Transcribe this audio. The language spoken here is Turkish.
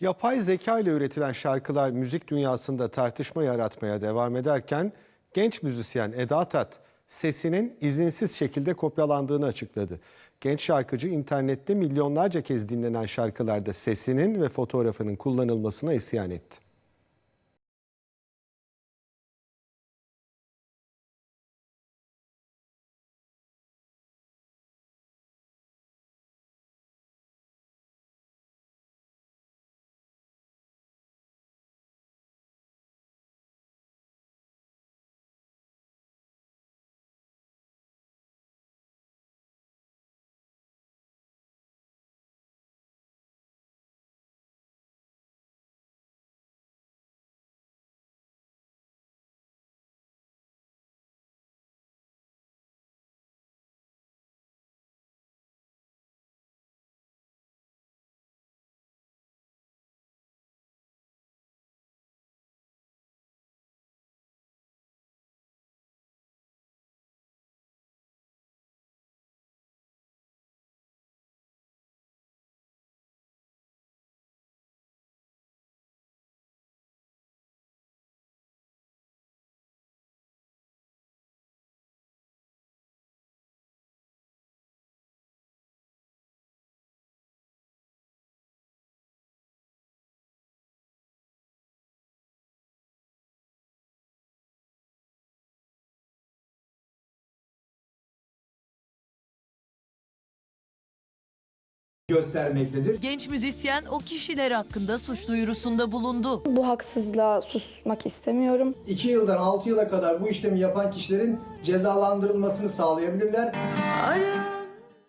Yapay zeka ile üretilen şarkılar müzik dünyasında tartışma yaratmaya devam ederken genç müzisyen Eda Tat sesinin izinsiz şekilde kopyalandığını açıkladı. Genç şarkıcı internette milyonlarca kez dinlenen şarkılarda sesinin ve fotoğrafının kullanılmasına isyan etti. Göstermektedir. Genç müzisyen o kişiler hakkında suç duyurusunda bulundu. Bu haksızlığa susmak istemiyorum. 2 yıldan 6 yıla kadar bu işlemi yapan kişilerin cezalandırılmasını sağlayabilirler. Ara